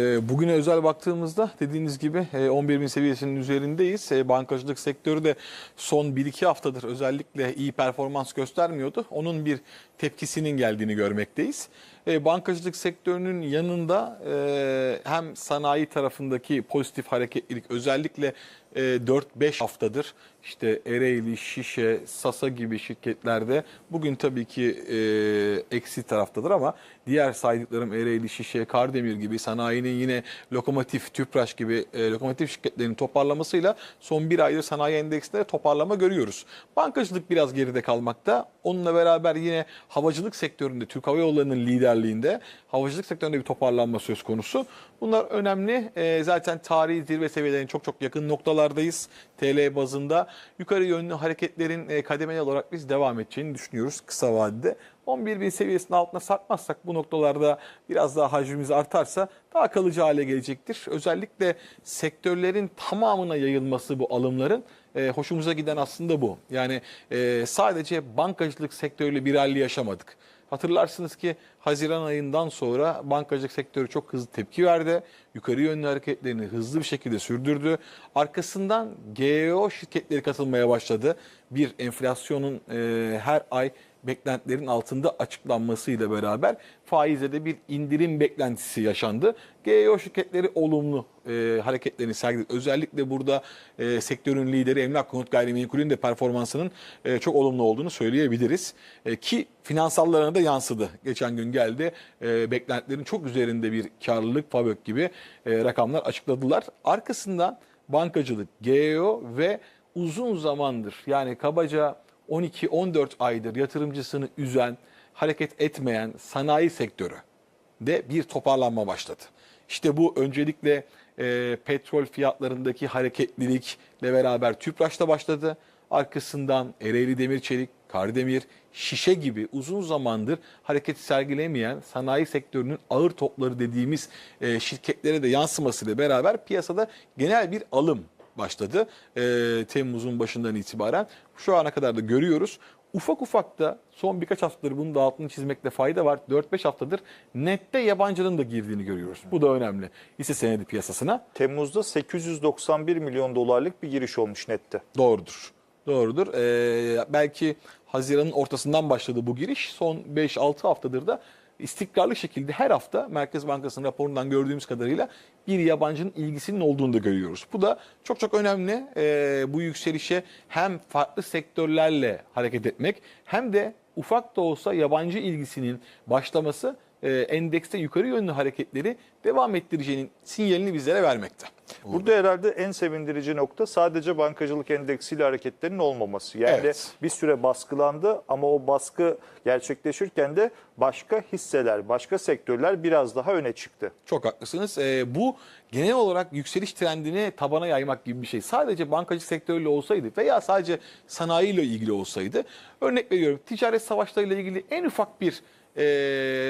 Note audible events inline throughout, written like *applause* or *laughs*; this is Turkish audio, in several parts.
E, Bugüne özel baktığımızda dediğiniz gibi e, 11 bin seviyesinin üzerindeyiz. E, Bankacılık sektörü de son 1-2 haftadır özellikle iyi performans göstermiyordu. Onun bir tepkisinin geldiğini görmekteyiz. E, Bankacılık sektörünün yanında e, hem sanayi tarafındaki pozitif hareketlilik özellikle e, 4-5 haftadır işte Ereğli, Şişe, Sasa gibi şirketlerde bugün tabii ki e, eksi taraftadır ama diğer saydıklarım Ereğli, Şişe, Kardemir gibi sanayinin yine lokomotif, Tüpraş gibi lokomotif şirketlerin toparlamasıyla son bir aydır sanayi endeksinde toparlama görüyoruz. Bankacılık biraz geride kalmakta. Onunla beraber yine havacılık sektöründe Türk Hava Yolları'nın liderliğinde havacılık sektöründe bir toparlanma söz konusu. Bunlar önemli. E, zaten tarihi zirve seviyelerine çok çok yakın noktalardayız. TL bazında yukarı yönlü hareketlerin e, kademeli olarak biz devam edeceğini düşünüyoruz kısa vadede. 11 bin seviyesinin altına sarkmazsak bu noktalarda biraz daha hacmimiz artarsa daha kalıcı hale gelecektir. Özellikle sektörlerin tamamına yayılması bu alımların e, hoşumuza giden aslında bu. Yani e, sadece bankacılık sektörüyle bir halli yaşamadık. Hatırlarsınız ki Haziran ayından sonra bankacılık sektörü çok hızlı tepki verdi. Yukarı yönlü hareketlerini hızlı bir şekilde sürdürdü. Arkasından GEO şirketleri katılmaya başladı. Bir enflasyonun e, her ay beklentilerin altında açıklanmasıyla beraber faizde de bir indirim beklentisi yaşandı. GEO şirketleri olumlu e, hareketlerini sergiledi. Özellikle burada e, sektörün lideri Emlak Konut Gayrimenkul'ün de performansının e, çok olumlu olduğunu söyleyebiliriz. E, ki finansallarına da yansıdı. Geçen gün geldi. E, beklentilerin çok üzerinde bir karlılık FABÖK gibi e, rakamlar açıkladılar. Arkasından bankacılık, GEO ve uzun zamandır yani kabaca 12-14 aydır yatırımcısını üzen, hareket etmeyen sanayi sektörü de bir toparlanma başladı. İşte bu öncelikle e, petrol fiyatlarındaki hareketlilikle beraber Tüpraş'ta başladı. Arkasından Ereğli Demir Çelik, Kardemir, Şişe gibi uzun zamandır hareket sergilemeyen sanayi sektörünün ağır topları dediğimiz e, şirketlere de yansımasıyla beraber piyasada genel bir alım başladı. E, Temmuz'un başından itibaren şu ana kadar da görüyoruz. Ufak ufak da son birkaç haftadır bunun da altını çizmekte fayda var. 4-5 haftadır nette yabancının da girdiğini görüyoruz. Bu da önemli. Hisse senedi piyasasına Temmuz'da 891 milyon dolarlık bir giriş olmuş nette. doğrudur. Doğrudur. Ee, belki Haziran'ın ortasından başladı bu giriş. Son 5-6 haftadır da istikrarlı şekilde her hafta Merkez Bankası'nın raporundan gördüğümüz kadarıyla bir yabancının ilgisinin olduğunu da görüyoruz. Bu da çok çok önemli. Ee, bu yükselişe hem farklı sektörlerle hareket etmek hem de ufak da olsa yabancı ilgisinin başlaması e, endekste yukarı yönlü hareketleri devam ettireceğinin sinyalini bizlere vermekte. Burada herhalde en sevindirici nokta sadece bankacılık endeksiyle hareketlerin olmaması. Yani Evet. bir süre baskılandı ama o baskı gerçekleşirken de başka hisseler, başka sektörler biraz daha öne çıktı. Çok haklısınız. Ee, bu genel olarak yükseliş trendini tabana yaymak gibi bir şey. Sadece bankacılık sektörüyle olsaydı veya sadece sanayiyle ilgili olsaydı örnek veriyorum ticaret savaşlarıyla ilgili en ufak bir e,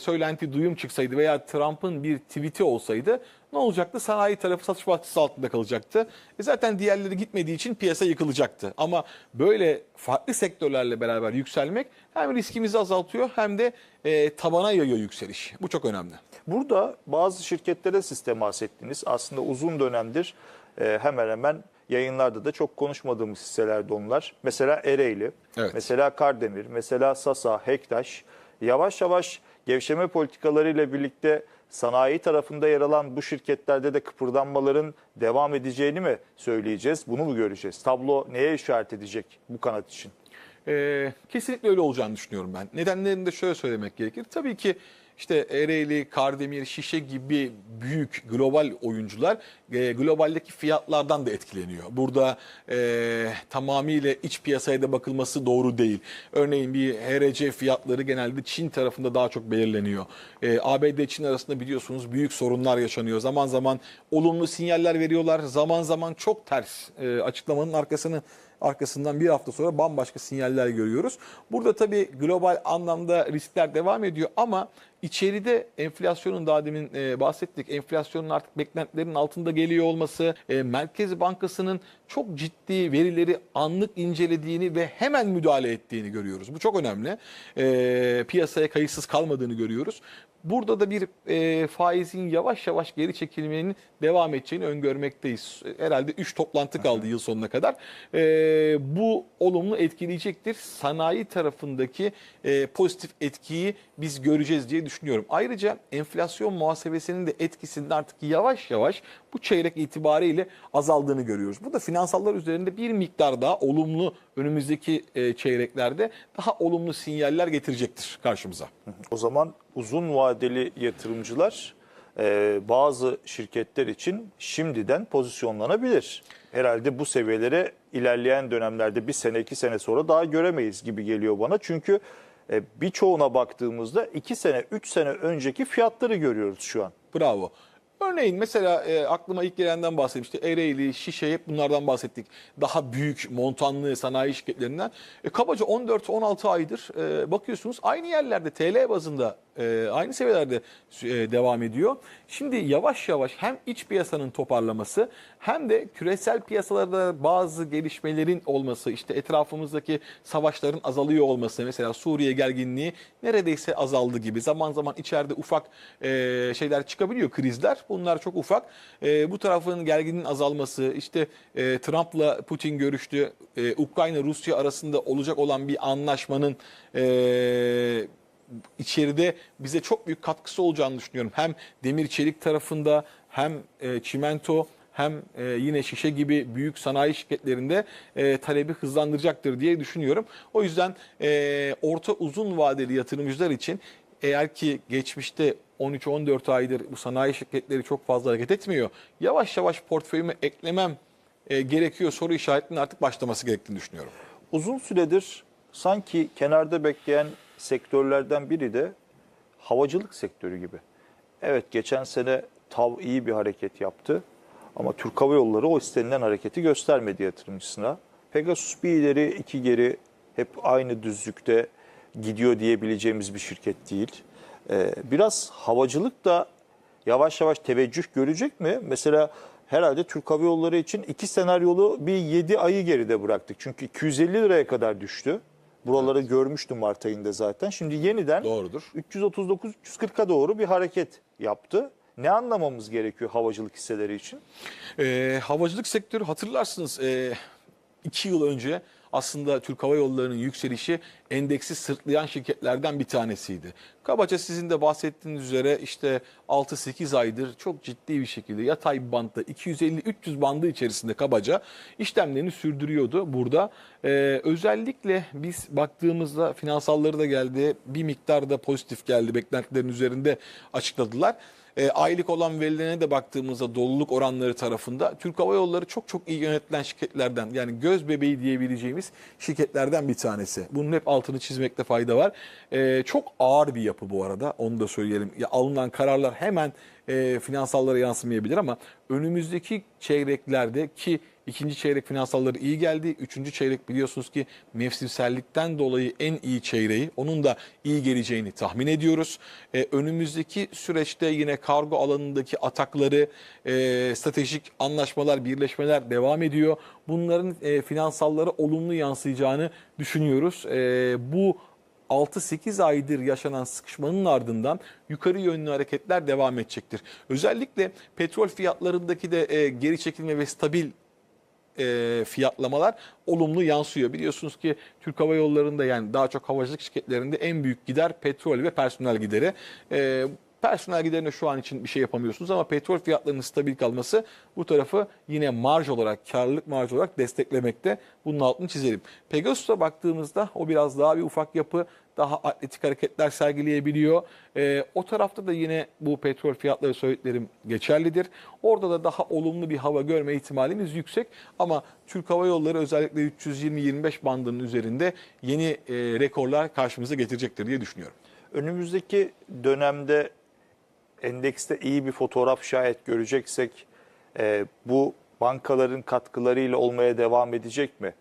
söylenti, duyum çıksaydı veya Trump'ın bir tweet'i olsaydı ne olacaktı? Sanayi tarafı satış baskısı altında kalacaktı. E zaten diğerleri gitmediği için piyasa yıkılacaktı. Ama böyle farklı sektörlerle beraber yükselmek hem riskimizi azaltıyor hem de e, tabana yayıyor yükseliş. Bu çok önemli. Burada bazı şirketlere siz temas ettiniz. Aslında uzun dönemdir e, hemen hemen yayınlarda da çok konuşmadığımız hisselerdi onlar. Mesela Ereğli, Evet. mesela Kardemir, mesela Sasa, Hektaş. Yavaş yavaş gevşeme politikalarıyla birlikte sanayi tarafında yer alan bu şirketlerde de kıpırdanmaların devam edeceğini mi söyleyeceğiz? Bunu mu göreceğiz? Tablo neye işaret edecek bu kanat için? Ee, kesinlikle öyle olacağını düşünüyorum ben. Nedenlerini de şöyle söylemek gerekir. Tabii ki işte Ereğli, Kardemir, Şişe gibi büyük global oyuncular e, globaldeki fiyatlardan da etkileniyor. Burada e, tamamıyla iç piyasaya da bakılması doğru değil. Örneğin bir HRC fiyatları genelde Çin tarafında daha çok belirleniyor. E, ABD Çin arasında biliyorsunuz büyük sorunlar yaşanıyor. Zaman zaman olumlu sinyaller veriyorlar. Zaman zaman çok ters e, açıklamanın arkasını arkasından bir hafta sonra bambaşka sinyaller görüyoruz. Burada tabii global anlamda riskler devam ediyor ama içeride enflasyonun daha demin e, bahsettik. Enflasyonun artık beklentilerin altında geliyor olması, e, Merkez Bankası'nın çok ciddi verileri anlık incelediğini ve hemen müdahale ettiğini görüyoruz. Bu çok önemli. E, piyasaya kayıtsız kalmadığını görüyoruz. Burada da bir e, faizin yavaş yavaş geri çekilmenin devam edeceğini öngörmekteyiz. Herhalde 3 toplantı kaldı yıl sonuna kadar. E, bu olumlu etkileyecektir. Sanayi tarafındaki e, pozitif etkiyi biz göreceğiz diye düşünüyorum. Ayrıca enflasyon muhasebesinin de etkisinin artık yavaş yavaş bu çeyrek itibariyle azaldığını görüyoruz. Bu da finansallar üzerinde bir miktar daha olumlu önümüzdeki e, çeyreklerde daha olumlu sinyaller getirecektir karşımıza. O zaman uzun vadeli yatırımcılar e, bazı şirketler için şimdiden pozisyonlanabilir. Herhalde bu seviyelere ilerleyen dönemlerde bir sene iki sene sonra daha göremeyiz gibi geliyor bana. Çünkü e, birçoğuna baktığımızda iki sene üç sene önceki fiyatları görüyoruz şu an. Bravo. Örneğin mesela e, aklıma ilk gelenden bahsedeyim. İşte Ereğli, Şişe hep bunlardan bahsettik. Daha büyük montanlı sanayi şirketlerinden. E, kabaca 14-16 aydır e, bakıyorsunuz aynı yerlerde TL bazında e, aynı seviyelerde e, devam ediyor. Şimdi yavaş yavaş hem iç piyasanın toparlaması hem de küresel piyasalarda bazı gelişmelerin olması, işte etrafımızdaki savaşların azalıyor olması, mesela Suriye gerginliği neredeyse azaldı gibi. Zaman zaman içeride ufak e, şeyler çıkabiliyor, krizler. Bunlar çok ufak. E, bu tarafın gerginliğin azalması, işte e, Trump'la Putin görüştü. E, Ukrayna-Rusya arasında olacak olan bir anlaşmanın e, içeride bize çok büyük katkısı olacağını düşünüyorum. Hem demir çelik tarafında hem e, çimento hem e, yine şişe gibi büyük sanayi şirketlerinde e, talebi hızlandıracaktır diye düşünüyorum. O yüzden e, orta uzun vadeli yatırımcılar için eğer ki geçmişte 13-14 aydır bu sanayi şirketleri çok fazla hareket etmiyor. Yavaş yavaş portföyüme eklemem e, gerekiyor soru işaretinin artık başlaması gerektiğini düşünüyorum. Uzun süredir sanki kenarda bekleyen sektörlerden biri de havacılık sektörü gibi. Evet geçen sene TAV iyi bir hareket yaptı ama Türk Hava Yolları o istenilen hareketi göstermedi yatırımcısına. Pegasus bir ileri iki geri hep aynı düzlükte gidiyor diyebileceğimiz bir şirket değil. Ee, biraz havacılık da yavaş yavaş teveccüh görecek mi? Mesela herhalde Türk Hava Yolları için iki senaryolu bir 7 ayı geride bıraktık. Çünkü 250 liraya kadar düştü. Buraları görmüştüm Mart ayında zaten. Şimdi yeniden Doğrudur. 339-340'a doğru bir hareket yaptı. Ne anlamamız gerekiyor havacılık hisseleri için? Ee, havacılık sektörü hatırlarsınız e, iki yıl önce aslında Türk Hava Yolları'nın yükselişi endeksi sırtlayan şirketlerden bir tanesiydi. Kabaca sizin de bahsettiğiniz üzere işte 6-8 aydır çok ciddi bir şekilde yatay bir bantta 250-300 bandı içerisinde kabaca işlemlerini sürdürüyordu burada. Ee, özellikle biz baktığımızda finansalları da geldi bir miktar da pozitif geldi beklentilerin üzerinde açıkladılar. E, aylık olan verilerine de baktığımızda doluluk oranları tarafında Türk Hava Yolları çok çok iyi yönetilen şirketlerden yani göz bebeği diyebileceğimiz şirketlerden bir tanesi. Bunun hep altını çizmekte fayda var. E, çok ağır bir yapı bu arada onu da söyleyelim. Ya, alınan kararlar hemen e, finansallara yansımayabilir ama önümüzdeki çeyreklerde ki ikinci çeyrek finansalları iyi geldi. Üçüncü çeyrek biliyorsunuz ki mevsimsellikten dolayı en iyi çeyreği. Onun da iyi geleceğini tahmin ediyoruz. Ee, önümüzdeki süreçte yine kargo alanındaki atakları, e, stratejik anlaşmalar, birleşmeler devam ediyor. Bunların e, finansallara olumlu yansıyacağını düşünüyoruz. E, bu 6-8 aydır yaşanan sıkışmanın ardından yukarı yönlü hareketler devam edecektir. Özellikle petrol fiyatlarındaki de e, geri çekilme ve stabil e, fiyatlamalar olumlu yansıyor. Biliyorsunuz ki Türk Hava Yolları'nda yani daha çok havacılık şirketlerinde en büyük gider petrol ve personel gideri. E, personel giderine şu an için bir şey yapamıyorsunuz ama petrol fiyatlarının stabil kalması bu tarafı yine marj olarak, karlılık marj olarak desteklemekte. Bunun altını çizelim. Pegasus'a baktığımızda o biraz daha bir ufak yapı, daha atletik hareketler sergileyebiliyor. Ee, o tarafta da yine bu petrol fiyatları söylediklerim geçerlidir. Orada da daha olumlu bir hava görme ihtimalimiz yüksek. Ama Türk Hava Yolları özellikle 320-25 bandının üzerinde yeni e, rekorlar karşımıza getirecektir diye düşünüyorum. Önümüzdeki dönemde endekste iyi bir fotoğraf şayet göreceksek e, bu bankaların katkılarıyla olmaya devam edecek mi?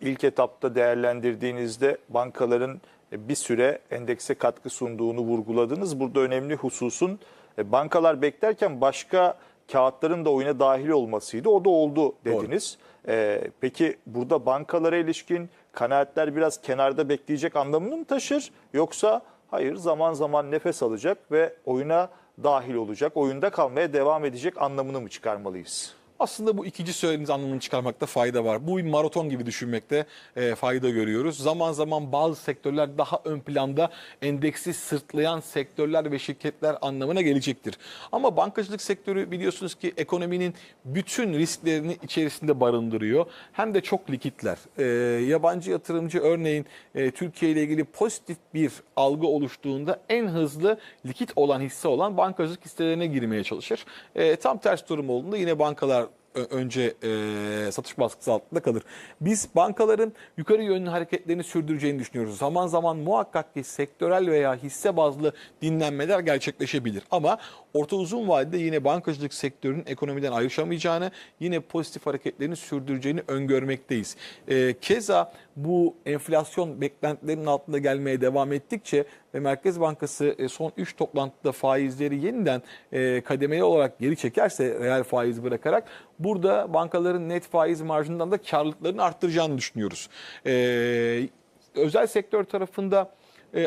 İlk etapta değerlendirdiğinizde bankaların bir süre endekse katkı sunduğunu vurguladınız. Burada önemli hususun e, bankalar beklerken başka kağıtların da oyuna dahil olmasıydı. O da oldu dediniz. E, peki burada bankalara ilişkin kanaatler biraz kenarda bekleyecek anlamını mı taşır? Yoksa Hayır zaman zaman nefes alacak ve oyuna dahil olacak, oyunda kalmaya devam edecek anlamını mı çıkarmalıyız? Aslında bu ikinci söylediğiniz anlamını çıkarmakta fayda var. Bu bir maraton gibi düşünmekte e, fayda görüyoruz. Zaman zaman bazı sektörler daha ön planda endeksi sırtlayan sektörler ve şirketler anlamına gelecektir. Ama bankacılık sektörü biliyorsunuz ki ekonominin bütün risklerini içerisinde barındırıyor. Hem de çok likitler. E, yabancı yatırımcı örneğin e, Türkiye ile ilgili pozitif bir algı oluştuğunda en hızlı likit olan hisse olan bankacılık hisselerine girmeye çalışır. E, tam ters durum olduğunda yine bankalar önce e, satış baskısı altında kalır. Biz bankaların yukarı yönlü hareketlerini sürdüreceğini düşünüyoruz. Zaman zaman muhakkak ki sektörel veya hisse bazlı dinlenmeler gerçekleşebilir. Ama orta uzun vadede yine bankacılık sektörünün ekonomiden ayrışamayacağını, yine pozitif hareketlerini sürdüreceğini öngörmekteyiz. E, keza bu enflasyon beklentilerinin altında gelmeye devam ettikçe Merkez Bankası e, son 3 toplantıda faizleri yeniden e, kademeli olarak geri çekerse reel faiz bırakarak burada bankaların net faiz marjından da karlılıklarını arttıracağını düşünüyoruz. E, özel sektör tarafında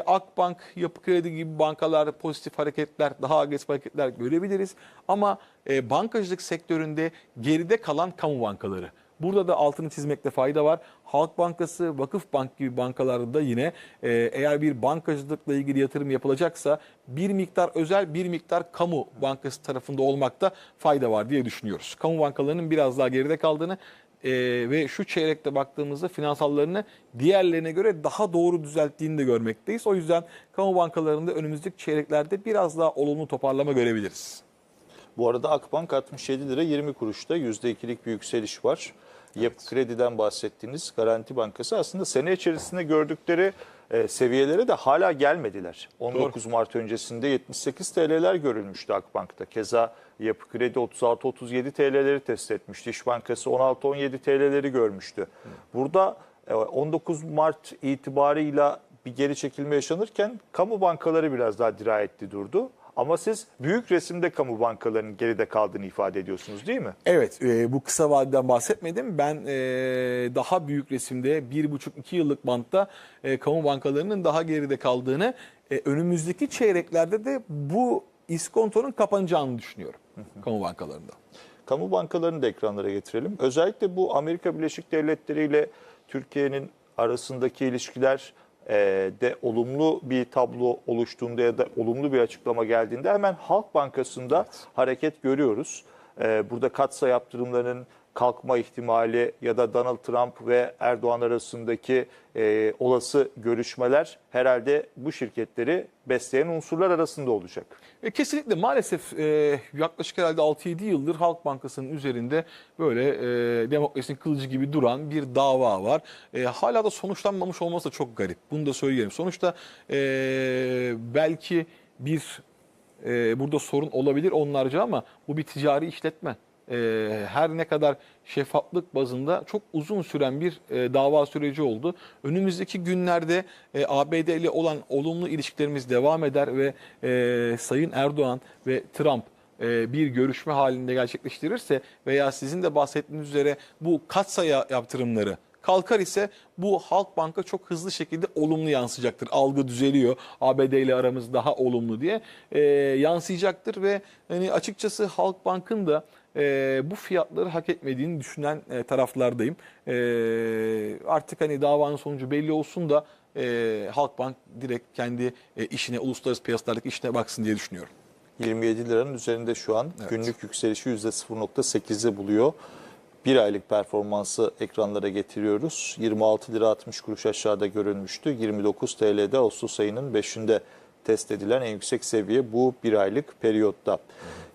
Akbank, Yapı Kredi gibi bankalar pozitif hareketler, daha agresif hareketler görebiliriz. Ama bankacılık sektöründe geride kalan kamu bankaları. Burada da altını çizmekte fayda var. Halk Bankası, Vakıf Bank gibi bankalarda da yine e, eğer bir bankacılıkla ilgili yatırım yapılacaksa bir miktar özel bir miktar kamu bankası tarafında olmakta fayda var diye düşünüyoruz. Kamu bankalarının biraz daha geride kaldığını e, ve şu çeyrekte baktığımızda finansallarını diğerlerine göre daha doğru düzelttiğini de görmekteyiz. O yüzden kamu bankalarında önümüzdeki çeyreklerde biraz daha olumlu toparlama görebiliriz. Bu arada Akbank 67 lira 20 kuruşta %2'lik bir yükseliş var. Yapı Kredi'den bahsettiğiniz Garanti Bankası aslında sene içerisinde gördükleri e, seviyelere de hala gelmediler. 19 Mart öncesinde 78 TL'ler görülmüştü Akbank'ta. Keza Yapı Kredi 36-37 TL'leri test etmişti. İş Bankası 16-17 TL'leri görmüştü. Burada e, 19 Mart itibarıyla bir geri çekilme yaşanırken kamu bankaları biraz daha dirayetli durdu. Ama siz büyük resimde kamu bankalarının geride kaldığını ifade ediyorsunuz değil mi? Evet, e, bu kısa vadeden bahsetmedim. Ben e, daha büyük resimde 1,5-2 yıllık bantta e, kamu bankalarının daha geride kaldığını, e, önümüzdeki çeyreklerde de bu iskontonun kapanacağını düşünüyorum kamu bankalarında. Kamu bankalarını da ekranlara getirelim. Özellikle bu Amerika Birleşik Devletleri ile Türkiye'nin arasındaki ilişkiler de olumlu bir tablo oluştuğunda ya da olumlu bir açıklama geldiğinde hemen Halk Bankası'nda hareket görüyoruz. E, burada katsa yaptırımlarının kalkma ihtimali ya da Donald Trump ve Erdoğan arasındaki e, olası görüşmeler herhalde bu şirketleri besleyen unsurlar arasında olacak. E, kesinlikle maalesef e, yaklaşık herhalde 6-7 yıldır Halk Bankası'nın üzerinde böyle e, demokrasinin kılıcı gibi duran bir dava var. E, hala da sonuçlanmamış olması da çok garip. Bunu da söyleyelim. Sonuçta e, belki bir e, burada sorun olabilir onlarca ama bu bir ticari işletme. E, her ne kadar şeffaflık bazında çok uzun süren bir e, dava süreci oldu. Önümüzdeki günlerde e, ABD ile olan olumlu ilişkilerimiz devam eder ve e, Sayın Erdoğan ve Trump e, bir görüşme halinde gerçekleştirirse veya sizin de bahsettiğiniz üzere bu katsaya yaptırımları kalkar ise bu Halk Banka çok hızlı şekilde olumlu yansıyacaktır. Algı düzeliyor. ABD ile aramız daha olumlu diye e, yansıyacaktır ve hani açıkçası Halk Bank'ın da e, bu fiyatları hak etmediğini düşünen e, taraflardayım. E, artık hani davanın sonucu belli olsun da e, Halkbank direkt kendi e, işine, uluslararası piyasalardaki işine baksın diye düşünüyorum. 27 liranın üzerinde şu an Evet. günlük yükselişi %0.8'i buluyor. Bir aylık performansı ekranlara getiriyoruz. 26 lira 60 kuruş aşağıda görülmüştü. 29 TL'de Ağustos ayının 5'inde test edilen en yüksek seviye bu bir aylık periyotta.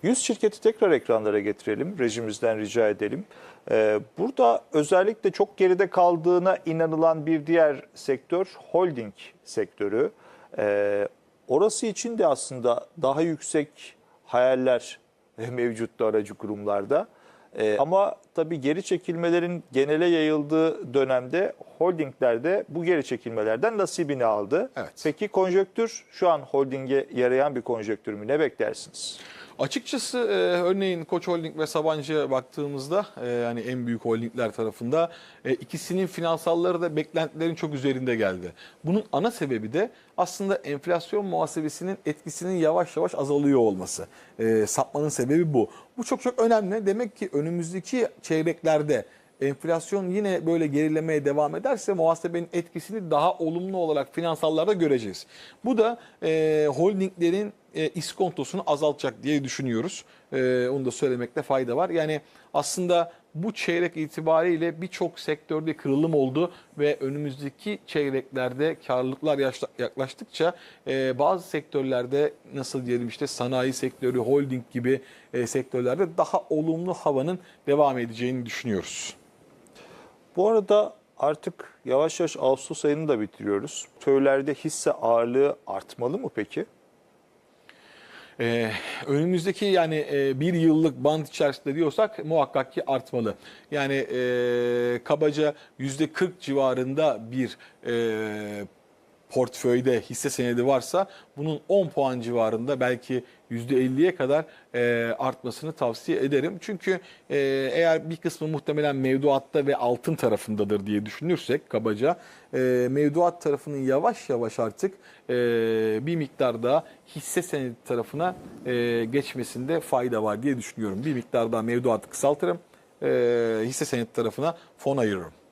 100 şirketi tekrar ekranlara getirelim. Rejimizden rica edelim. Ee, burada özellikle çok geride kaldığına inanılan bir diğer sektör holding sektörü. Ee, orası için de aslında daha yüksek hayaller *laughs* mevcuttu aracı kurumlarda. Ee, ama tabii geri çekilmelerin genele yayıldığı dönemde holdingler de bu geri çekilmelerden nasibini aldı. Evet. Peki konjöktür şu an holdinge yarayan bir konjöktür mü? Ne beklersiniz? Açıkçası e, örneğin Koç Holding ve Sabancı'ya baktığımızda e, yani en büyük holdingler tarafında e, ikisinin finansalları da beklentilerin çok üzerinde geldi. Bunun ana sebebi de aslında enflasyon muhasebesinin etkisinin yavaş yavaş azalıyor olması. E, sapmanın sebebi bu. Bu çok çok önemli. Demek ki önümüzdeki çeyreklerde enflasyon yine böyle gerilemeye devam ederse muhasebenin etkisini daha olumlu olarak finansallarda göreceğiz. Bu da e, holdinglerin e, iskontosunu azaltacak diye düşünüyoruz. E, onu da söylemekte fayda var. Yani aslında bu çeyrek itibariyle birçok sektörde kırılım oldu ve önümüzdeki çeyreklerde karlılıklar yaklaştıkça e, bazı sektörlerde nasıl diyelim işte sanayi sektörü, holding gibi e, sektörlerde daha olumlu havanın devam edeceğini düşünüyoruz. Bu arada artık yavaş yavaş Ağustos ayını da bitiriyoruz. Köylerde hisse ağırlığı artmalı mı peki? Ee, önümüzdeki yani e, bir yıllık band içerisinde diyorsak muhakkak ki artmalı. Yani e, kabaca yüzde 40 civarında bir e, portföyde hisse senedi varsa bunun 10 puan civarında belki %50'ye kadar e, artmasını tavsiye ederim. Çünkü e, eğer bir kısmı muhtemelen mevduatta ve altın tarafındadır diye düşünürsek kabaca e, mevduat tarafının yavaş yavaş artık e, bir miktar daha hisse senedi tarafına e, geçmesinde fayda var diye düşünüyorum. Bir miktar daha mevduatı kısaltırım, e, hisse senedi tarafına fon ayırırım.